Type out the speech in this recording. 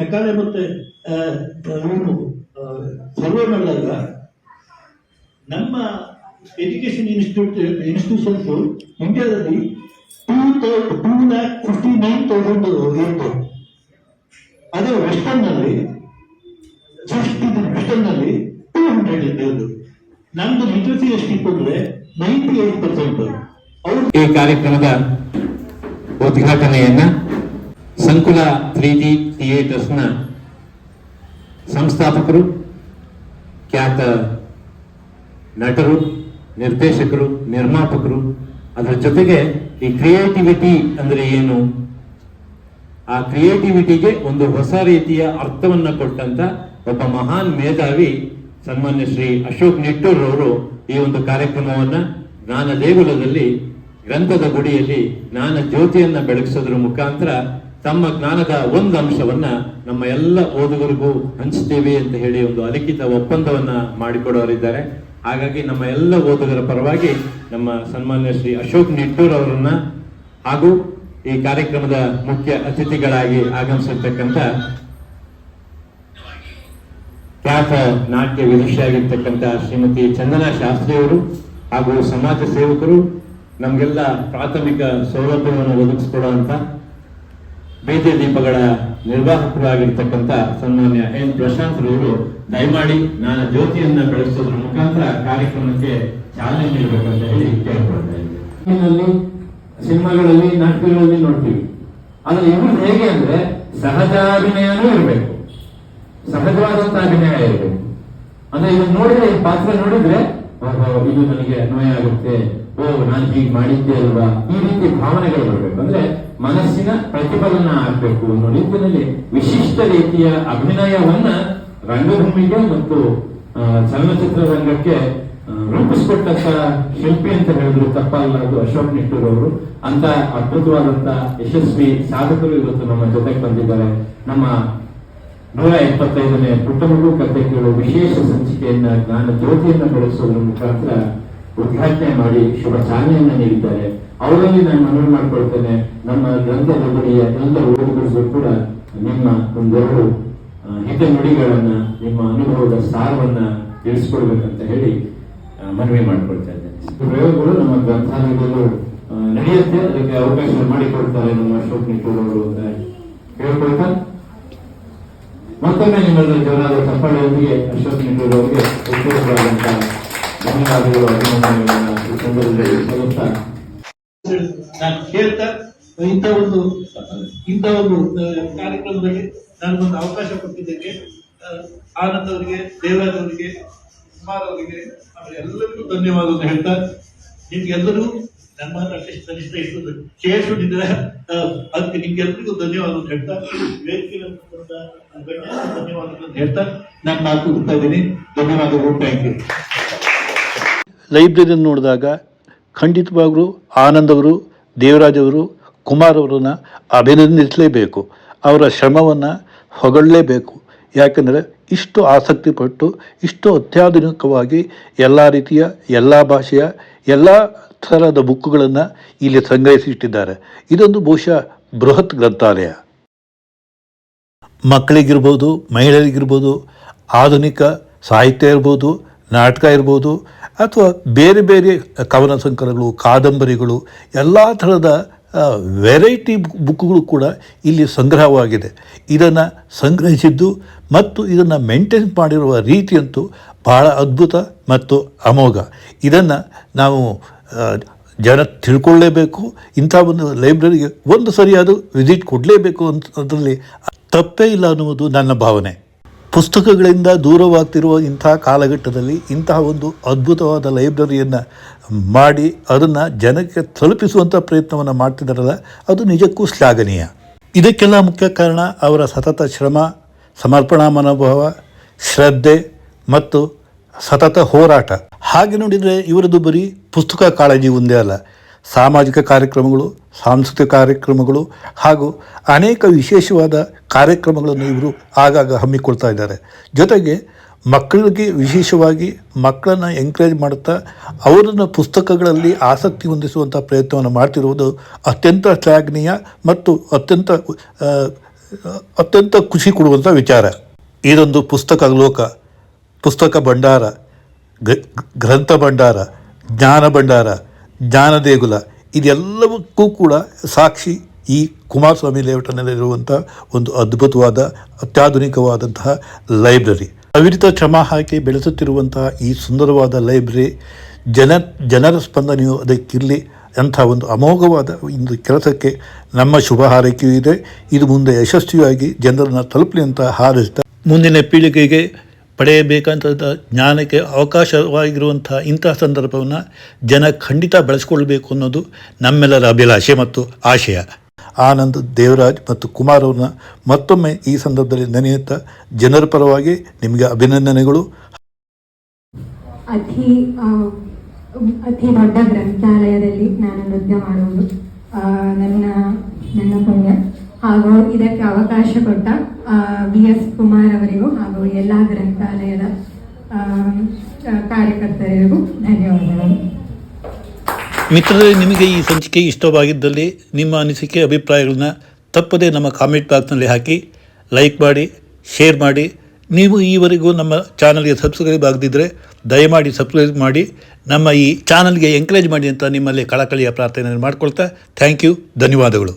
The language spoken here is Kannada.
ಮೆಕಾಲೆ ಮತ್ತೆ ಸರ್ವೆ ಮಾಡಿದಾಗ ನಮ್ಮ ಎಜುಕೇಶನ್ ಇನ್ಸ್ಟಿಟ್ಯೂಟ್ ಇನ್ಸ್ಟಿಟ್ಯೂಷನ್ಸ್ ಇಂಡಿಯಾದಲ್ಲಿ two two lakh fifty nine thousand ಇತ್ತು. ಅದೇ ವೆಸ್ಟರ್ನ್ನಲ್ಲಿ ವೆಸ್ಟರ್ನ್ನಲ್ಲಿ ಟೂ ಹಂಡ್ರೆಡ್ ಇದ್ದು. ನಮ್ದು ಲಿಟ್ರಸಿ ಎಷ್ಟಿತ್ತು ಅಂದ್ರೆ ನೈಂಟಿ ಏಟ್ ಪರ್ಸೆಂಟ್ ಈ ಕಾರ್ಯಕ್ರಮದ ಉದ್ಘಾಟನೆಯನ್ನ ಸಂಕುಲ ತ್ರೀ ಡಿ ಥಿಯೇಟರ್ಸ್ನ ಸಂಸ್ಥಾಪಕರು, ಖ್ಯಾತ ನಟರು, ನಿರ್ದೇಶಕರು, ನಿರ್ಮಾಪಕರು, ಅದರ ಜೊತೆಗೆ ಈ ಕ್ರಿಯೇಟಿವಿಟಿ ಅಂದ್ರೆ ಏನು? ಆ ಕ್ರಿಯೇಟಿವಿಟಿಗೆ ಒಂದು ಹೊಸ ರೀತಿಯ ಅರ್ಥವನ್ನ ಕೊಟ್ಟಂತ ಒಬ್ಬ ಮಹಾನ್ ಮೇಧಾವಿ ಸನ್ಮಾನ್ಯ ಶ್ರೀ ಅಶೋಕ್ ನಿಟ್ಟೂರ್ ಅವರು ಈ ಒಂದು ಕಾರ್ಯಕ್ರಮವನ್ನ ಜ್ಞಾನ ದೇಗುಲದಲ್ಲಿ ಗ್ರಂಥದ ಗುಡಿಯಲ್ಲಿ ಜ್ಞಾನ ಜ್ಯೋತಿಯನ್ನ ಬೆಳಗಿಸೋದ್ರ ಮುಖಾಂತರ ತಮ್ಮ ಜ್ಞಾನದ ಒಂದು ಅಂಶವನ್ನ ನಮ್ಮ ಎಲ್ಲ ಓದುಗರಿಗೂ ಹಂಚ್ತೇವೆ ಅಂತ ಹೇಳಿ ಒಂದು ಅಲಿಖಿತ ಒಪ್ಪಂದವನ್ನ ಮಾಡಿಕೊಡೋರಿದ್ದಾರೆ. ಹಾಗಾಗಿ ನಮ್ಮ ಎಲ್ಲ ಓದುಗರ ಪರವಾಗಿ ನಮ್ಮ ಸನ್ಮಾನ್ಯ ಶ್ರೀ ಅಶೋಕ್ ನಿಟ್ಟೂರ್ ಅವರನ್ನ ಹಾಗೂ ಈ ಕಾರ್ಯಕ್ರಮದ ಮುಖ್ಯ ಅತಿಥಿಗಳಾಗಿ ಆಗಮಿಸಿರ್ತಕ್ಕಂಥ ಖ್ಯಾತ ನಾಟ್ಯ ವಿದುಷಿಯಾಗಿರ್ತಕ್ಕಂಥ ಶ್ರೀಮತಿ ಚಂದನಾ ಶಾಸ್ತ್ರಿಯವರು ಹಾಗೂ ಸಮಾಜ ಸೇವಕರು, ನಮಗೆಲ್ಲ ಪ್ರಾಥಮಿಕ ಸೌಲಭ್ಯವನ್ನು ಒದಗಿಸಿಕೊಡುವಂತ ಬೀದಿ ದೀಪಗಳ ನಿರ್ವಾಹಕರು ಆಗಿರ್ತಕ್ಕಂಥ ಸನ್ಮಾನ್ಯ ಎನ್ ಪ್ರಶಾಂತ್ ರವರು, ದಯಮಾಡಿ ನಾನು ಜ್ಯೋತಿಯನ್ನ ಬೆಳೆಸೋದ್ರ ಮುಖಾಂತರ ಕಾರ್ಯಕ್ರಮಕ್ಕೆ ಚಾಲನೆ ನೀಡಬೇಕಂತ ಹೇಳಿ ಕೇಳ್ಕೊಳ್ತಾ ಇದ್ದೀನಿ ಸಿನಿಮಾಗಳಲ್ಲಿ, ನಾಟಕಗಳಲ್ಲಿ ನೋಡ್ತೀವಿ. ಆದ್ರೆ ಇವರು ಹೇಗೆ ಅಂದ್ರೆ ಸಹಜಾಭಿನಯನೂ ಇರಬೇಕು. ಸಹಜವಾದಂತ ಅಭಿನಯ ಇರಬೇಕು. ಅಂದ್ರೆ ಇದನ್ನ ನೋಡಿದ್ರೆ, ಈ ಪಾತ್ರ ನೋಡಿದ್ರೆ ಇದು ನನಗೆ ಅನ್ವಯ ಆಗುತ್ತೆ. ಓ, ನಾನು ಹೀಗೆ ಮಾಡಿದ್ದೆ ಅಲ್ವಾ? ಈ ರೀತಿ ಭಾವನೆಗಳು ಬರಬೇಕು. ಅಂದ್ರೆ ಮನಸ್ಸಿನ ಪ್ರತಿಫಲನ ಆಗಬೇಕು ಅನ್ನೋ ನಿಟ್ಟಿನಲ್ಲಿ ವಿಶಿಷ್ಟ ರೀತಿಯ ಅಭಿನಯವನ್ನ ರಂಗಭೂಮಿಗೆ ಮತ್ತು ಚಲನಚಿತ್ರ ರಂಗಕ್ಕೆ ರೂಪಿಸಿಕೊಟ್ಟಂತ ಶಿಲ್ಪಿ ಅಂತ ಹೇಳಿದ್ರು ತಪ್ಪಲ್ಲ ಅದು ಅಶೋಕ್ ನಿಟ್ಟೂರ್ ಅವರು. ಅಂತ ಅದ್ಭುತವಾದಂತ ಯಶಸ್ವಿ ಸಾಧಕರು ಇವತ್ತು ನಮ್ಮ ಜೊತೆಗೆ ಬಂದಿದ್ದಾರೆ. ನಮ್ಮ ನೂರ ಎಪ್ಪತ್ತೈದನೇ ಪುಟ್ಟಮಗು ಕಥೆ ವಿಶೇಷ ಸಂಚಿಕೆಯನ್ನ, ಜ್ಞಾನ ಜ್ಯೋತಿಯನ್ನ ಬೆಳೆಸುವುದರ ಮುಖಾಂತರ ಉದ್ಘಾಟನೆ ಮಾಡಿ ಶುಭ ಚಾಲನೆಯನ್ನ ನೀಡಿದ್ದಾರೆ. ಅವರಲ್ಲಿ ನಾನು ಮನವಿ ಮಾಡ್ಕೊಳ್ತೇನೆ. ನಮ್ಮ ಗ್ರಂಥದ ಗುಡಿಯ ಎಲ್ಲ ಓದುಗರಿಗೂ ಕೂಡ ನಿಮ್ಮ ಒಂದೆರಡು ಹಿತ ನುಡಿಗಳನ್ನ, ನಿಮ್ಮ ಅನುಭವದ ಸಾರವನ್ನ ತಿಳಿಸ್ಕೊಡ್ಬೇಕಂತ ಹೇಳಿ ಮನವಿ ಮಾಡ್ಕೊಳ್ತಾ ಇದ್ದೇನೆ. ಪ್ರಯೋಗಗಳು ನಮ್ಮ ಗ್ರಂಥಾಲಯದಲ್ಲೂ ನಡೆಯುತ್ತೆ. ಅದಕ್ಕೆ ಅವಕಾಶ ಮಾಡಿಕೊಡ್ತಾರೆ ನಮ್ಮ ಅಶೋಕ್ ನಿಟ್ಟೂರವರು ಅಂತ ಹೇಳ್ಕೊಳ್ತಾ. ಮತ್ತೊಮ್ಮೆ ನಿಮ್ಮೆಲ್ಲ ಜೋರಾದ ಚಪ್ಪಾಳೆಯೊಂದಿಗೆ ಅಶೋಕ್ ನಿಟ್ಟೂರ್ ಅವರಿಗೆ ಉಪಯೋಗವಾದಂತಹ ಧನ್ಯವಾದಗಳು, ಅಭಿನಂದನೆಗಳನ್ನ ಈ ಸಂದರ್ಭದಲ್ಲಿ ನಾನು ಕೇಳ್ತಾ, ಇಂಥ ಒಂದು ಇಂಥ ಒಂದು ಕಾರ್ಯಕ್ರಮದಲ್ಲಿ ನನಗೊಂದು ಅವಕಾಶ ಕೊಟ್ಟಿದ್ದಕ್ಕೆ ಆನಂದ್ ಅವರಿಗೆ ದೇವರಾಜ್ ಅವರಿಗೆ ಕುಮಾರ್ ಅವರಿಗೆ, ಅವರೆಲ್ಲರಿಗೂ ಎಲ್ಲರಿಗೂ ಅಂತ ಹೇಳ್ತಾ ನಿಮ್ಗೆಲ್ಲರೂ ನನ್ನ ಅಟ್ಲೀಸ್ಟ್ ಕನಿಷ್ಠ ಇಷ್ಟು ಕೇಳಿಸ್ಕೊಂಡಿದ್ರೆ ಅದಕ್ಕೆ ನಿಮ್ಗೆಲ್ಲರಿಗೂ ಅಂತ ಹೇಳ್ತಾ ಬೇಸಿಗೆ ಧನ್ಯವಾದ ಅಂತ ಹೇಳ್ತಾ, ನಾನು ಮಾತು ಕೊಡ್ತಾ ಇದ್ದೀನಿ. ಧನ್ಯವಾದಗಳು. ಥ್ಯಾಂಕ್ ಯು ಲೈಬ್ರರಿಯನ್ನು ನೋಡಿದಾಗ ಖಂಡಿತವಾಗಲೂ ಆನಂದ್ ಅವರು ದೇವರಾಜ್ ಅವರು ಕುಮಾರ್ ಅವರನ್ನ ಅಭಿನಂದಿಸಲೇಬೇಕು. ಅವರ ಶ್ರಮವನ್ನು ಹೊಗಳಲೇಬೇಕು. ಯಾಕೆಂದರೆ ಇಷ್ಟು ಆಸಕ್ತಿ ಪಟ್ಟು ಇಷ್ಟು ಅತ್ಯಾಧುನಿಕವಾಗಿ ಎಲ್ಲ ರೀತಿಯ, ಎಲ್ಲ ಭಾಷೆಯ, ಎಲ್ಲ ಥರದ ಬುಕ್ಕುಗಳನ್ನು ಇಲ್ಲಿ ಸಂಗ್ರಹಿಸಿಟ್ಟಿದ್ದಾರೆ ಇದೊಂದು ಬಹುಶಃ ಬೃಹತ್ ಗ್ರಂಥಾಲಯ. ಮಕ್ಕಳಿಗಿರ್ಬೋದು, ಮಹಿಳೆಯರಿಗಿರ್ಬೋದು, ಆಧುನಿಕ ಸಾಹಿತ್ಯ ಇರ್ಬೋದು, ನಾಟಕ ಇರ್ಬೋದು ಅಥವಾ ಬೇರೆ ಬೇರೆ ಕವನ ಸಂಕಲನಗಳು ಕಾದಂಬರಿಗಳು, ಎಲ್ಲ ಥರದ ವೆರೈಟಿ ಬುಕ್ಗಳು ಕೂಡ ಇಲ್ಲಿ ಸಂಗ್ರಹವಾಗಿದೆ. ಇದನ್ನು ಸಂಗ್ರಹಿಸಿದ್ದು ಮತ್ತು ಇದನ್ನು ಮೇಂಟೈನ್ ಮಾಡಿರುವ ರೀತಿಯಂತೂ ಬಹಳ ಅದ್ಭುತ ಮತ್ತು ಅಮೋಘ. ಇದನ್ನು ನಾವು ಜನ ತಿಳ್ಕೊಳ್ಳೇಬೇಕು. ಇಂಥ ಒಂದು ಲೈಬ್ರರಿಗೆ ಒಂದು ಸರಿಯಾದ ವಿಸಿಟ್ ಕೊಡಲೇಬೇಕು ಅಂತ ಅದರಲ್ಲಿ ತಪ್ಪೇ ಇಲ್ಲ ಅನ್ನುವುದು ನನ್ನ ಭಾವನೆ. ಪುಸ್ತಕಗಳಿಂದ ದೂರವಾಗ್ತಿರುವ ಇಂಥ ಕಾಲಘಟ್ಟದಲ್ಲಿ ಇಂತಹ ಒಂದು ಅದ್ಭುತವಾದ ಲೈಬ್ರರಿಯನ್ನು ಮಾಡಿ ಅದನ್ನು ಜನಕ್ಕೆ ತಲುಪಿಸುವಂಥ ಪ್ರಯತ್ನವನ್ನು ಮಾಡ್ತಿದ್ದಾರಲ್ಲ ಅದು ನಿಜಕ್ಕೂ ಶ್ಲಾಘನೀಯ. ಇದಕ್ಕೆಲ್ಲ ಮುಖ್ಯ ಕಾರಣ ಅವರ ಸತತ ಶ್ರಮ, ಸಮರ್ಪಣಾ ಮನೋಭಾವ, ಶ್ರದ್ಧೆ ಮತ್ತು ಸತತ ಹೋರಾಟ. ಹಾಗೆ ನೋಡಿದರೆ ಇವರದು ಬರೀ ಪುಸ್ತಕ ಕಾಳಜಿ ಒಂದೇ ಅಲ್ಲ ಸಾಮಾಜಿಕ ಕಾರ್ಯಕ್ರಮಗಳು, ಸಾಂಸ್ಕೃತಿಕ ಕಾರ್ಯಕ್ರಮಗಳು ಹಾಗೂ ಅನೇಕ ವಿಶೇಷವಾದ ಕಾರ್ಯಕ್ರಮಗಳನ್ನು ಇವರು ಆಗಾಗ ಹಮ್ಮಿಕೊಳ್ತಾ ಇದ್ದಾರೆ. ಜೊತೆಗೆ ಮಕ್ಕಳಿಗೆ ವಿಶೇಷವಾಗಿ ಮಕ್ಕಳನ್ನು ಎಂಕರೇಜ್ ಮಾಡುತ್ತಾ ಅವರನ್ನು ಪುಸ್ತಕಗಳಲ್ಲಿ ಆಸಕ್ತಿ ಹೊಂದಿಸುವಂಥ ಪ್ರಯತ್ನವನ್ನು ಮಾಡ್ತಿರುವುದು ಅತ್ಯಂತ ಶ್ಲಾಘನೀಯ ಮತ್ತು ಅತ್ಯಂತ ಅತ್ಯಂತ ಖುಷಿ ಕೊಡುವಂಥ ವಿಚಾರ. ಇದೊಂದು ಪುಸ್ತಕ ಲೋಕ, ಪುಸ್ತಕ ಭಂಡಾರ ಗ್ರಂಥ ಭಂಡಾರ, ಜ್ಞಾನ ಭಂಡಾರ ಜ್ಞಾನ ದೇಗುಲ ಇದೆಲ್ಲವಕ್ಕೂ ಕೂಡ ಸಾಕ್ಷಿ ಈ ಕುಮಾರಸ್ವಾಮಿ ಲೇಔಟ್ನಲ್ಲಿರುವಂಥ ಒಂದು ಅದ್ಭುತವಾದ, ಅತ್ಯಾಧುನಿಕವಾದಂತಹ ಲೈಬ್ರರಿ. ಅವಿರಿತ ಶ್ರಮ ಹಾಕಿ ಬೆಳೆಸುತ್ತಿರುವಂತಹ ಈ ಸುಂದರವಾದ ಲೈಬ್ರರಿ ಜನ, ಜನರ ಸ್ಪಂದನೆಯು ಅದಕ್ಕಿರಲಿ ಅಂಥ ಒಂದು ಅಮೋಘವಾದ ಒಂದು ಕೆಲಸಕ್ಕೆ ನಮ್ಮ ಶುಭ ಹಾರೈಕೆಯೂ ಇದೆ. ಇದು ಮುಂದೆ ಯಶಸ್ವಿಯಾಗಿ ಜನರನ್ನು ತಲುಪಲಿ ಅಂತ ಹಾರೈಸ್ತಾ ಮುಂದಿನ ಪೀಳಿಗೆಗೆ ಪಡೆಯಬೇಕಂತ ಜ್ಞಾನಕ್ಕೆ ಅವಕಾಶವಾಗಿರುವಂಥ ಇಂತಹ ಸಂದರ್ಭವನ್ನು ಜನ ಖಂಡಿತ ಬಳಸ್ಕೊಳ್ಬೇಕು ಅನ್ನೋದು ನಮ್ಮೆಲ್ಲರ ಅಭಿಲಾಷೆ ಮತ್ತು ಆಶಯ. ಆನಂದ್ ದೇವರಾಜ್ ಮತ್ತು ಕುಮಾರ್ ಅವ್ರನ್ನ ಮತ್ತೊಮ್ಮೆ ಈ ಸಂದರ್ಭದಲ್ಲಿ ನೆನೆಯುತ್ತಾ ಜನರ ಪರವಾಗಿ ನಿಮಗೆ ಅಭಿನಂದನೆಗಳು. ಅತಿ ಅತಿ ದೊಡ್ಡ ಗ್ರಂಥಾಲಯದಲ್ಲಿ ನಾನು ನೃತ್ಯ ಮಾಡುವುದು. ನನ್ನ ನನ್ನ ಪುಣ್ಯ. ಹಾಗೂ ಇದಕ್ಕೆ ಅವಕಾಶ ಕೊಟ್ಟ ಬಿ ಎಸ್ ಕುಮಾರ್ ಅವರಿಗೂ ಹಾಗೂ ಎಲ್ಲ ಗ್ರಂಥಾಲಯದ ಕಾರ್ಯಕರ್ತರಿಗೂ ಧನ್ಯವಾದಗಳು. ಮಿತ್ರರೇ, ನಿಮಗೆ ಈ ಸಂಚಿಕೆ ಇಷ್ಟವಾಗಿದ್ದಲ್ಲಿ ನಿಮ್ಮ ಅನಿಸಿಕೆ, ಅಭಿಪ್ರಾಯಗಳನ್ನ ತಪ್ಪದೇ ನಮ್ಮ ಕಾಮೆಂಟ್ ಬಾಕ್ಸ್ನಲ್ಲಿ ಹಾಕಿ ಲೈಕ್ ಮಾಡಿ ಶೇರ್ ಮಾಡಿ. ನೀವು ಈವರೆಗೂ ನಮ್ಮ ಚಾನಲ್ಗೆ ಸಬ್ಸ್ಕ್ರೈಬ್ ಆಗದಿದ್ದರೆ ದಯಮಾಡಿ ಸಬ್ಸ್ಕ್ರೈಬ್ ಮಾಡಿ. ನಮ್ಮ ಈ ಚಾನಲ್ಗೆ ಎಂಕರೇಜ್ ಮಾಡಿ ಅಂತ ನಿಮ್ಮಲ್ಲಿ ಕಳಕಳಿಯ ಪ್ರಾರ್ಥನೆಯನ್ನು ಮಾಡಿಕೊಳ್ತಾ ಥ್ಯಾಂಕ್ ಯು ಧನ್ಯವಾದಗಳು.